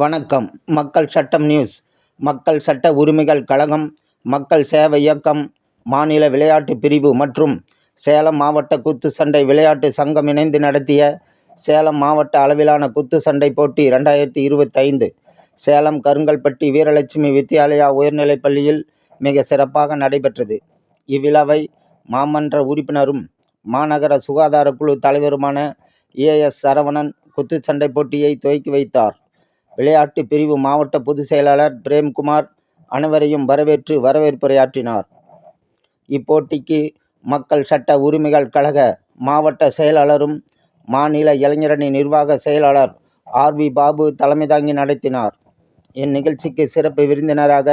வணக்கம். மக்கள் சட்டம் நியூஸ். மக்கள் சட்ட உரிமைகள் கழகம் மக்கள் சேவை இயக்கம் மாநில விளையாட்டு பிரிவு மற்றும் சேலம் மாவட்ட குத்து சண்டை விளையாட்டு சங்கம் இணைந்து நடத்திய சேலம் மாவட்ட அளவிலான குத்துச்சண்டை போட்டி ரெண்டாயிரத்தி இருபத்தைந்து. சேலம் கருங்கல்பட்டி வீரலட்சுமி வித்யாலயா உயர்நிலைப் பள்ளியில் மிக சிறப்பாக நடைபெற்றது. இவ்விழாவை மாமன்ற உறுப்பினரும் மாநகர சுகாதார குழு தலைவருமான ஏஎஸ் சரவணன் குத்துச்சண்டை போட்டியை துவக்கி வைத்தார். விளையாட்டு பிரிவு மாவட்ட பொதுச் செயலாளர் பிரேம்குமார் அனைவரையும் வரவேற்று வரவேற்புரையாற்றினார். இப்போட்டிக்கு மக்கள் சட்ட உரிமைகள் கழக மாவட்ட செயலாளரும் மாநில இளைஞரணி நிர்வாக செயலாளர் ஆர். வி. பாபு தலைமை தாங்கி நடத்தினார். இந்நிகழ்ச்சிக்கு சிறப்பு விருந்தினராக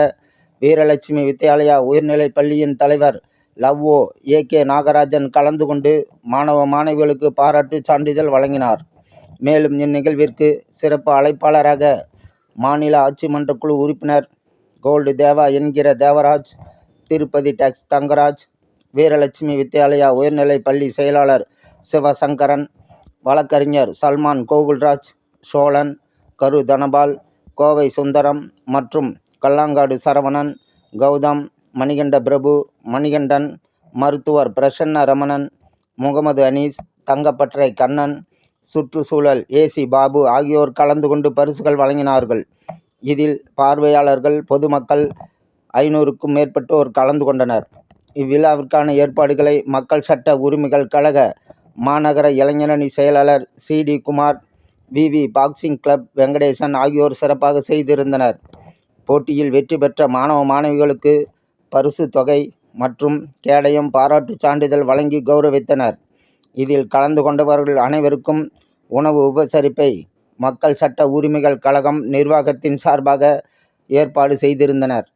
வீரலட்சுமி வித்யாலயா உயர்நிலைப் பள்ளியின் தலைவர் லவ்வோ ஏ. கே. நாகராஜன் கலந்து கொண்டு மாணவ மாணவிகளுக்கு பாராட்டு சான்றிதழ் வழங்கினார். மேலும் இந்நிகழ்விற்கு சிறப்பு அழைப்பாளராக மாநில ஆட்சி மன்ற குழு உறுப்பினர் கோல்டு தேவா என்கிற தேவராஜ் திருப்பதி டெக்ஸ் தங்கராஜ் வீரலட்சுமி வித்யாலயா உயர்நிலைப் பள்ளி செயலாளர் சிவசங்கரன் வழக்கறிஞர் சல்மான் கோகுல்ராஜ் சோழன் கரு தனபால் கோவை சுந்தரம் மற்றும் கல்லாங்காடு சரவணன் கௌதம் மணிகண்ட பிரபு மணிகண்டன் மருத்துவர் பிரசன்ன ரமணன் முகமது அனீஸ் தங்கப்பற்றை கண்ணன் சுற்றுச்சூழல் ஏசி பாபு ஆகியோர் கலந்து கொண்டு பரிசுகள் வழங்கினார்கள். இதில் பார்வையாளர்கள் பொதுமக்கள் ஐநூறுக்கும் மேற்பட்டோர் கலந்து கொண்டனர். இவ்விழாவிற்கான ஏற்பாடுகளை மக்கள் சட்ட உரிமைகள் கழக மாநகர இளைஞரணி செயலாளர் C. D. Kumar VV boxing club Venkatesan ஆகியோர் சிறப்பாக செய்திருந்தனர். போட்டியில் வெற்றி பெற்ற மாணவ மாணவிகளுக்கு பரிசு தொகை மற்றும் கேடயம் பாராட்டுச் சான்றிதழ் வழங்கி கௌரவித்தனர். இதில் கலந்து கொண்டவர்கள் அனைவருக்கும் உணவு உபசரிப்பை மக்கள் சட்ட உரிமைகள் கழகம் நிர்வாகத்தின் சார்பாக ஏற்பாடு செய்திருந்தனர்.